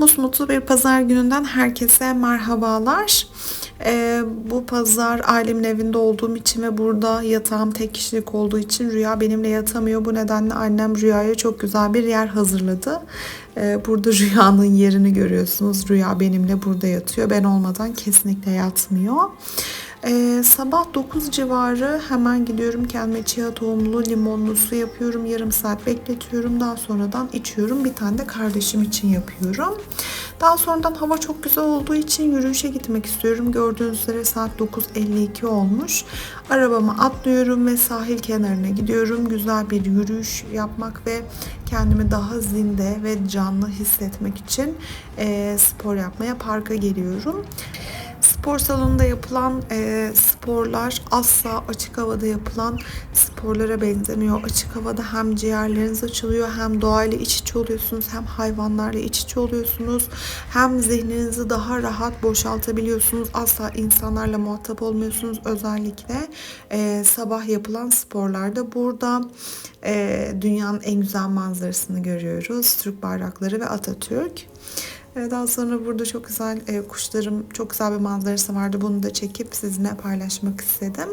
Musmutlu bir pazar gününden herkese merhabalar. Ee, bu pazar ailemin evinde olduğum için ve burada yatağım tek kişilik olduğu için Rüya benimle yatamıyor. Bu nedenle annem Rüya'ya çok güzel bir yer hazırladı. Ee, burada Rüya'nın yerini görüyorsunuz. Rüya benimle burada yatıyor. Ben olmadan kesinlikle yatmıyor. Ee, sabah 9 civarı hemen gidiyorum kendime chia tohumlu limonlu su yapıyorum. Yarım saat bekletiyorum. Daha sonradan içiyorum. Bir tane de kardeşim için yapıyorum. Daha sonradan hava çok güzel olduğu için yürüyüşe gitmek istiyorum. Gördüğünüz üzere saat 9.52 olmuş. Arabama atlıyorum ve sahil kenarına gidiyorum. Güzel bir yürüyüş yapmak ve kendimi daha zinde ve canlı hissetmek için e, spor yapmaya parka geliyorum. Spor salonunda yapılan e, sporlar asla açık havada yapılan sporlara benzemiyor. Açık havada hem ciğerleriniz açılıyor hem doğayla iç içe oluyorsunuz hem hayvanlarla iç içe oluyorsunuz. Hem zihninizi daha rahat boşaltabiliyorsunuz. Asla insanlarla muhatap olmuyorsunuz. Özellikle e, sabah yapılan sporlarda burada e, dünyanın en güzel manzarasını görüyoruz. Türk bayrakları ve Atatürk. Ee, Daha sonra burada çok güzel e, kuşlarım, çok güzel bir manzarası vardı. Bunu da çekip sizinle paylaşmak istedim.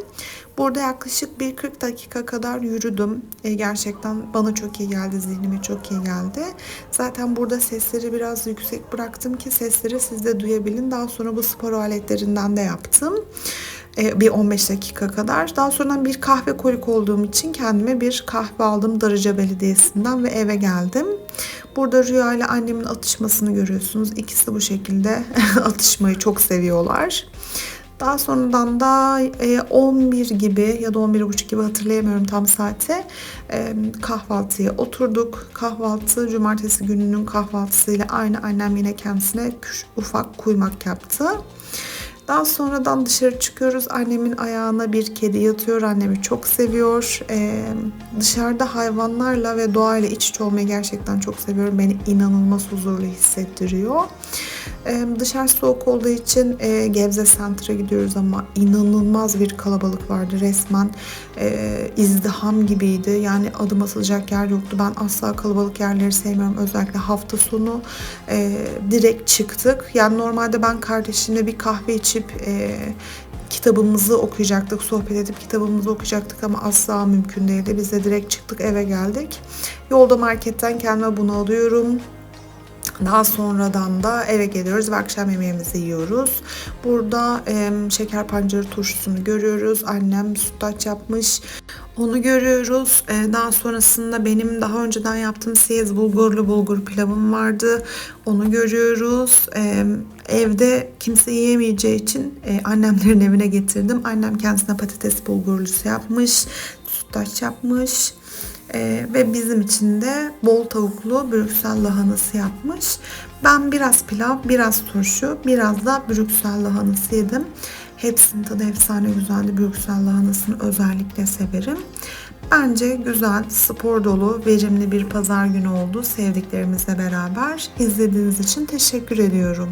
Burada yaklaşık bir 40 dakika kadar yürüdüm. E, gerçekten bana çok iyi geldi, zihnime çok iyi geldi. Zaten burada sesleri biraz yüksek bıraktım ki sesleri siz de duyabilin. Daha sonra bu spor aletlerinden de yaptım e, bir 15 dakika kadar. Daha sonra bir kahve kolik olduğum için kendime bir kahve aldım Darıca Belediyesi'nden ve eve geldim. Burada Rüya ile annemin atışmasını görüyorsunuz. İkisi bu şekilde atışmayı çok seviyorlar. Daha sonradan da 11 gibi ya da 11.30 gibi hatırlayamıyorum tam saati kahvaltıya oturduk. Kahvaltı cumartesi gününün kahvaltısıyla aynı annem yine kendisine ufak kuymak yaptı. Daha sonradan dışarı çıkıyoruz. Annemin ayağına bir kedi yatıyor. Annemi çok seviyor. Ee, dışarıda hayvanlarla ve doğayla iç içe olmayı gerçekten çok seviyorum. Beni inanılmaz huzurlu hissettiriyor. Dışarı soğuk olduğu için e, Gebze Center'a gidiyoruz ama inanılmaz bir kalabalık vardı. Resmen e, izdiham gibiydi. Yani adım atılacak yer yoktu. Ben asla kalabalık yerleri sevmiyorum. Özellikle hafta sonu e, direkt çıktık. Yani normalde ben kardeşimle bir kahve içip e, kitabımızı okuyacaktık, sohbet edip kitabımızı okuyacaktık ama asla mümkün değildi. Biz de direkt çıktık eve geldik. Yolda marketten kendime bunu alıyorum. Daha sonradan da eve geliyoruz ve akşam yemeğimizi yiyoruz. Burada e, şeker pancarı turşusunu görüyoruz. Annem sütlaç yapmış. Onu görüyoruz. E, daha sonrasında benim daha önceden yaptığım siyez bulgurlu bulgur pilavım vardı. Onu görüyoruz. E, evde kimse yiyemeyeceği için e, annemlerin evine getirdim. Annem kendisine patates bulgurlusu yapmış. Sütlaç yapmış. Ee, ve bizim için de bol tavuklu Brüksel lahanası yapmış. Ben biraz pilav, biraz turşu, biraz da Brüksel lahanası yedim. Hepsinin tadı efsane güzeldi. Brüksel lahanasını özellikle severim. Bence güzel, spor dolu, verimli bir pazar günü oldu sevdiklerimizle beraber. İzlediğiniz için teşekkür ediyorum.